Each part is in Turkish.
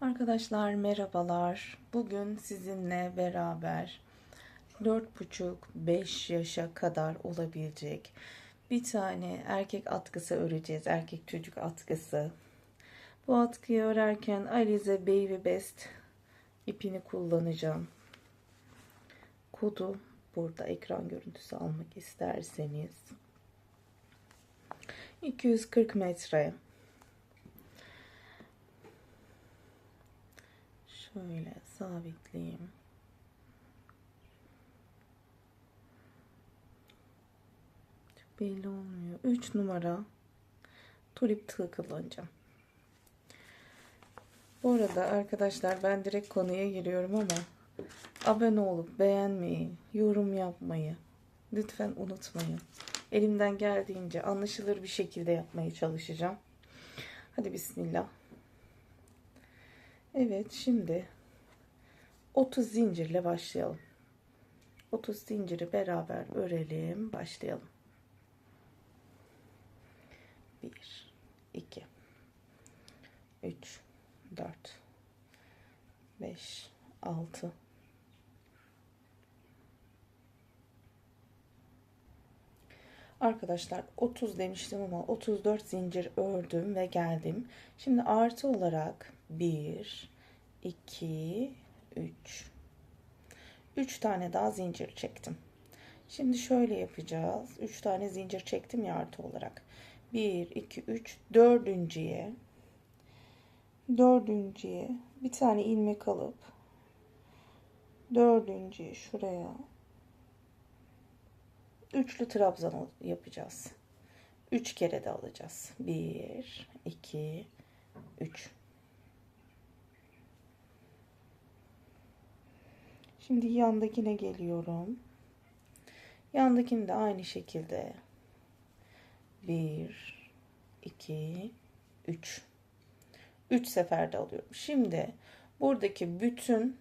Arkadaşlar merhabalar. Bugün sizinle beraber 4,5-5 yaşa kadar olabilecek bir tane erkek atkısı öreceğiz. Erkek çocuk atkısı. Bu atkıyı örerken Alize Baby Best ipini kullanacağım. Kodu burada ekran görüntüsü almak isterseniz 240 metre Şöyle sabitleyeyim. Çok belli olmuyor. 3 numara tulip tığ kullanacağım. Bu arada arkadaşlar ben direkt konuya giriyorum ama abone olup beğenmeyi, yorum yapmayı lütfen unutmayın. Elimden geldiğince anlaşılır bir şekilde yapmaya çalışacağım. Hadi bismillah. Evet şimdi 30 zincirle başlayalım. 30 zinciri beraber örelim. Başlayalım. 1 2 3 4 5 6 Arkadaşlar 30 demiştim ama 34 zincir ördüm ve geldim. Şimdi artı olarak 1 2 3 3 tane daha zincir çektim. Şimdi şöyle yapacağız. 3 tane zincir çektim ya artı olarak. 1 2 3 dördüncüye dördüncüye bir tane ilmek alıp dördüncüye şuraya üçlü trabzan yapacağız. 3 kere de alacağız. 1 2 3 Şimdi yandakine geliyorum. Yandakini de aynı şekilde 1 2 3 3 seferde alıyorum. Şimdi buradaki bütün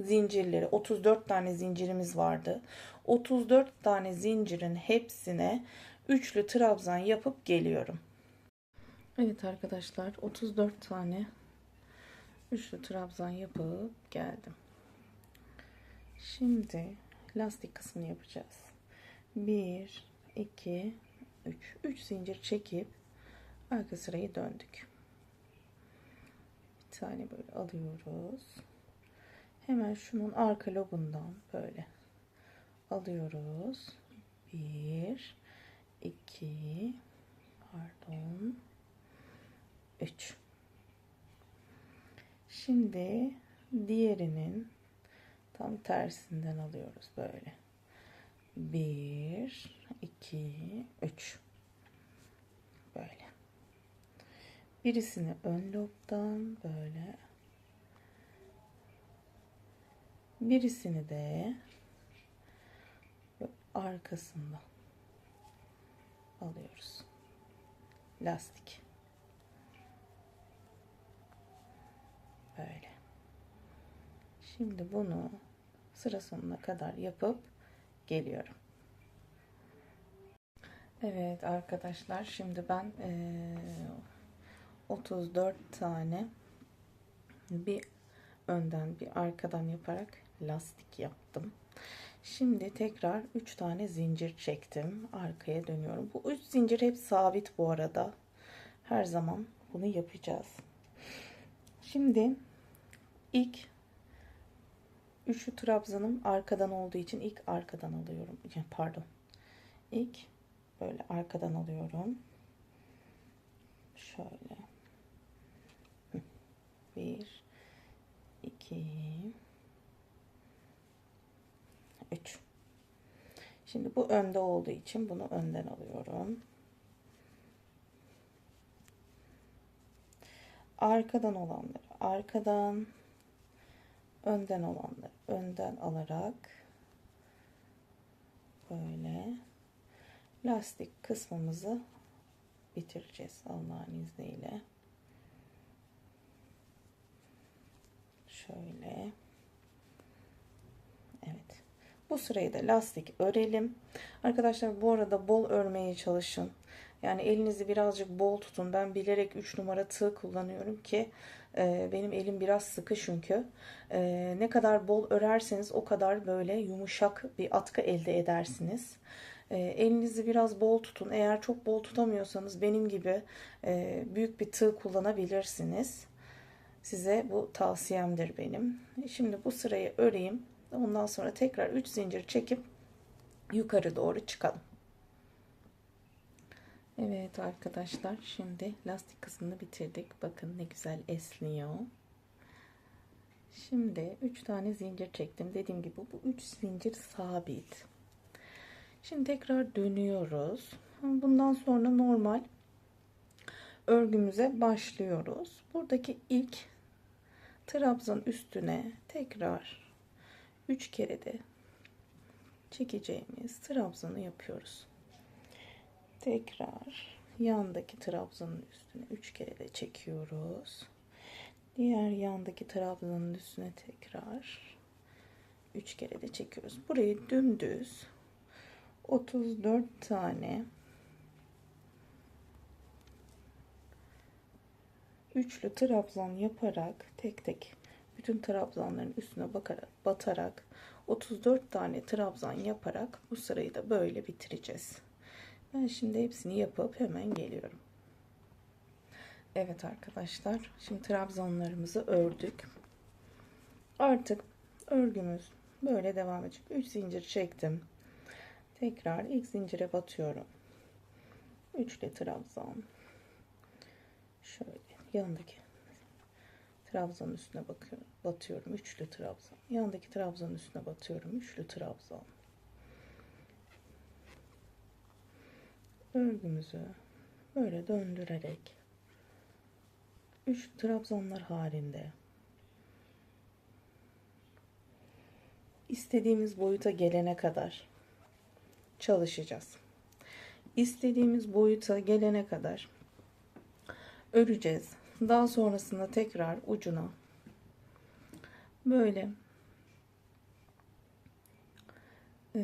zincirleri 34 tane zincirimiz vardı. 34 tane zincirin hepsine üçlü trabzan yapıp geliyorum. Evet arkadaşlar 34 tane üçlü trabzan yapıp geldim. Şimdi lastik kısmını yapacağız. 1 2 3 3 zincir çekip arka sırayı döndük. Bir tane böyle alıyoruz. Hemen şunun arka lobundan böyle alıyoruz. 1 2 pardon 3 Şimdi diğerinin tam tersinden alıyoruz böyle. 1 2 3 böyle. Birisini ön lobdan böyle. Birisini de arkasından alıyoruz. Lastik. Böyle. Şimdi bunu sıra sonuna kadar yapıp geliyorum. Evet arkadaşlar şimdi ben e, 34 tane bir önden bir arkadan yaparak lastik yaptım. Şimdi tekrar 3 tane zincir çektim. Arkaya dönüyorum. Bu 3 zincir hep sabit bu arada. Her zaman bunu yapacağız. Şimdi ilk Üçlü trabzanım arkadan olduğu için ilk arkadan alıyorum. Pardon. İlk böyle arkadan alıyorum. Şöyle. Bir, iki, üç. Şimdi bu önde olduğu için bunu önden alıyorum. Arkadan olanları arkadan önden olanları önden alarak böyle lastik kısmımızı bitireceğiz Allah'ın izniyle. Şöyle. Evet. Bu sırayı da lastik örelim. Arkadaşlar bu arada bol örmeye çalışın. Yani elinizi birazcık bol tutun. Ben bilerek 3 numara tığ kullanıyorum ki e, benim elim biraz sıkı çünkü. E, ne kadar bol örerseniz o kadar böyle yumuşak bir atkı elde edersiniz. E, elinizi biraz bol tutun. Eğer çok bol tutamıyorsanız benim gibi e, büyük bir tığ kullanabilirsiniz. Size bu tavsiyemdir benim. Şimdi bu sırayı öreyim. Ondan sonra tekrar 3 zincir çekip yukarı doğru çıkalım. Evet arkadaşlar şimdi lastik kısmını bitirdik. Bakın ne güzel esniyor. Şimdi 3 tane zincir çektim. Dediğim gibi bu 3 zincir sabit. Şimdi tekrar dönüyoruz. Bundan sonra normal örgümüze başlıyoruz. Buradaki ilk trabzan üstüne tekrar 3 kere de çekeceğimiz trabzanı yapıyoruz. Tekrar yandaki trabzanın üstüne 3 kere de çekiyoruz. Diğer yandaki trabzanın üstüne tekrar 3 kere de çekiyoruz. Burayı dümdüz 34 tane üçlü trabzan yaparak tek tek bütün trabzanların üstüne bakarak batarak 34 tane trabzan yaparak bu sırayı da böyle bitireceğiz. Ben şimdi hepsini yapıp hemen geliyorum. Evet arkadaşlar şimdi trabzanlarımızı ördük. Artık örgümüz böyle devam edecek. 3 zincir çektim. Tekrar ilk zincire batıyorum. Üçlü trabzan. Şöyle yanındaki trabzanın üstüne bakıyorum. Batıyorum. Üçlü trabzan. Yanındaki trabzanın üstüne batıyorum. Üçlü trabzan. Örgümüzü böyle döndürerek üç trabzanlar halinde istediğimiz boyuta gelene kadar çalışacağız. İstediğimiz boyuta gelene kadar öreceğiz. Daha sonrasında tekrar ucuna böyle e,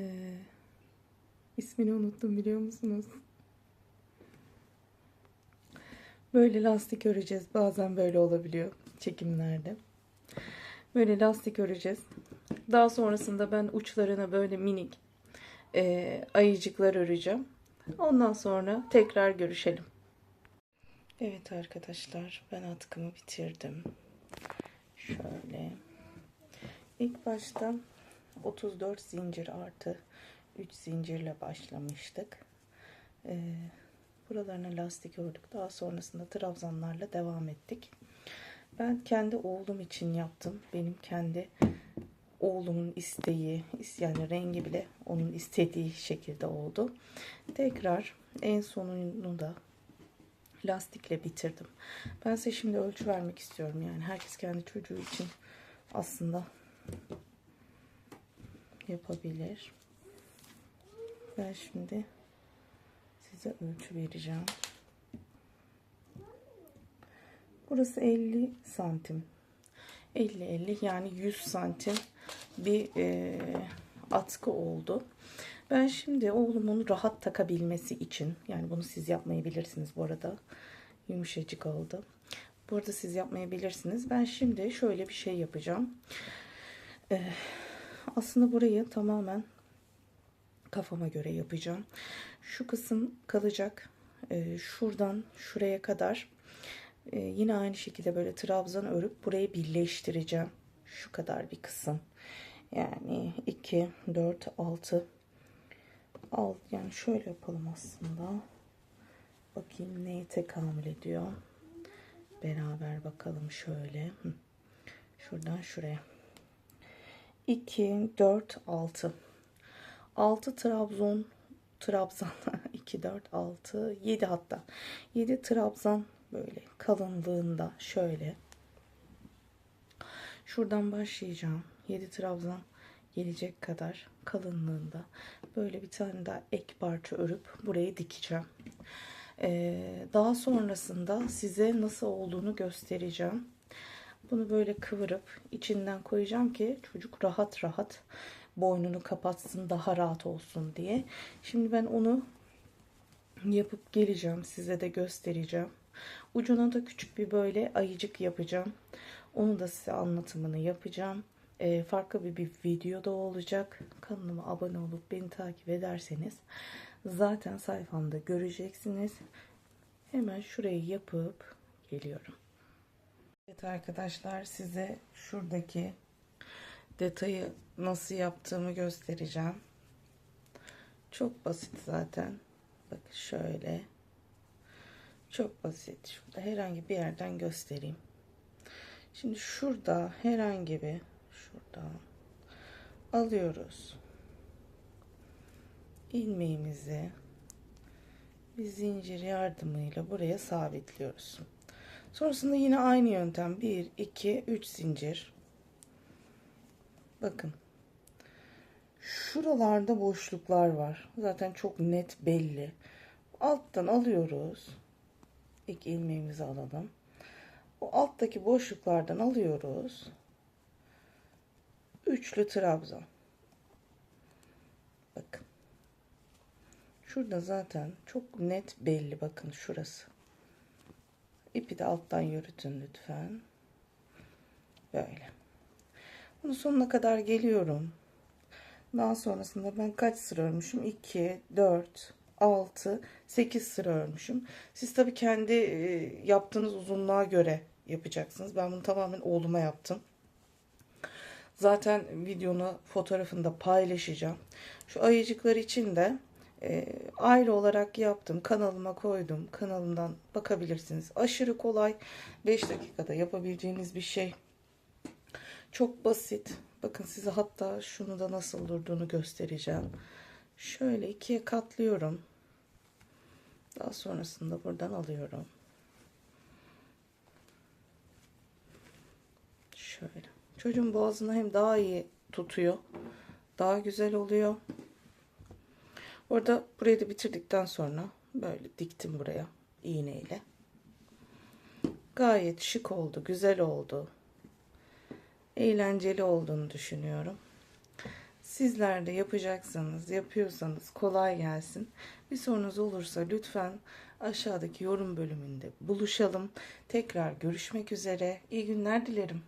ismini unuttum biliyor musunuz? Böyle lastik öreceğiz. Bazen böyle olabiliyor çekimlerde. Böyle lastik öreceğiz. Daha sonrasında ben uçlarına böyle minik e, ayıcıklar öreceğim. Ondan sonra tekrar görüşelim. Evet arkadaşlar ben atkımı bitirdim. Şöyle. İlk başta 34 zincir artı 3 zincirle başlamıştık. Ee, buralarına lastik ördük. Daha sonrasında trabzanlarla devam ettik. Ben kendi oğlum için yaptım. Benim kendi oğlumun isteği yani rengi bile onun istediği şekilde oldu. Tekrar en sonunu da lastikle bitirdim. Ben size şimdi ölçü vermek istiyorum. Yani herkes kendi çocuğu için aslında yapabilir. Ben şimdi size ölçü vereceğim. Burası 50 santim. 50-50 yani 100 santim bir e, atkı oldu. Ben şimdi oğlumun rahat takabilmesi için yani bunu siz yapmayabilirsiniz bu arada. Yumuşacık oldu. Burada siz yapmayabilirsiniz. Ben şimdi şöyle bir şey yapacağım. Ee, aslında burayı tamamen kafama göre yapacağım. Şu kısım kalacak. Ee, şuradan şuraya kadar ee, yine aynı şekilde böyle trabzan örüp burayı birleştireceğim. Şu kadar bir kısım. Yani 2, 4, 6 al yani şöyle yapalım aslında. Bakayım neye tekamül ediyor. Beraber bakalım şöyle. Şuradan şuraya. 2, 4, 6. 6 Trabzon Trabzan 2, 4, 6, 7 hatta. 7 Trabzan böyle kalınlığında şöyle. Şuradan başlayacağım. 7 Trabzan gelecek kadar kalınlığında böyle bir tane daha ek parça örüp burayı dikeceğim. Ee, daha sonrasında size nasıl olduğunu göstereceğim. Bunu böyle kıvırıp içinden koyacağım ki çocuk rahat rahat boynunu kapatsın daha rahat olsun diye. Şimdi ben onu yapıp geleceğim. Size de göstereceğim. Ucuna da küçük bir böyle ayıcık yapacağım. Onu da size anlatımını yapacağım. Ee, farklı bir, bir video da olacak. Kanalıma abone olup beni takip ederseniz zaten sayfamda göreceksiniz. Hemen şurayı yapıp geliyorum. Evet arkadaşlar size şuradaki detayı nasıl yaptığımı göstereceğim. Çok basit zaten. Bakın şöyle. Çok basit. Şurada herhangi bir yerden göstereyim. Şimdi şurada herhangi bir şuradan alıyoruz. ilmeğimizi bir zincir yardımıyla buraya sabitliyoruz. Sonrasında yine aynı yöntem 1 2 3 zincir. Bakın. Şuralarda boşluklar var. Zaten çok net belli. Alttan alıyoruz. İlk ilmeğimizi alalım. O alttaki boşluklardan alıyoruz. Üçlü trabzan. Bakın. Şurada zaten çok net belli. Bakın şurası. İpi de alttan yürütün lütfen. Böyle. Bunun sonuna kadar geliyorum. Daha sonrasında ben kaç sıra örmüşüm? 2, 4, 6, 8 sıra örmüşüm. Siz tabii kendi e, yaptığınız uzunluğa göre yapacaksınız. Ben bunu tamamen oğluma yaptım. Zaten videonu fotoğrafında paylaşacağım. Şu ayıcıklar için de e, ayrı olarak yaptım. Kanalıma koydum. Kanalımdan bakabilirsiniz. Aşırı kolay. 5 dakikada yapabileceğiniz bir şey. Çok basit. Bakın size hatta şunu da nasıl durduğunu göstereceğim. Şöyle ikiye katlıyorum. Daha sonrasında buradan alıyorum. Şöyle. Çocuğun boğazını hem daha iyi tutuyor. Daha güzel oluyor. Orada burayı da bitirdikten sonra böyle diktim buraya iğneyle. Gayet şık oldu, güzel oldu. Eğlenceli olduğunu düşünüyorum. Sizler de yapacaksanız, yapıyorsanız kolay gelsin. Bir sorunuz olursa lütfen aşağıdaki yorum bölümünde buluşalım. Tekrar görüşmek üzere. İyi günler dilerim.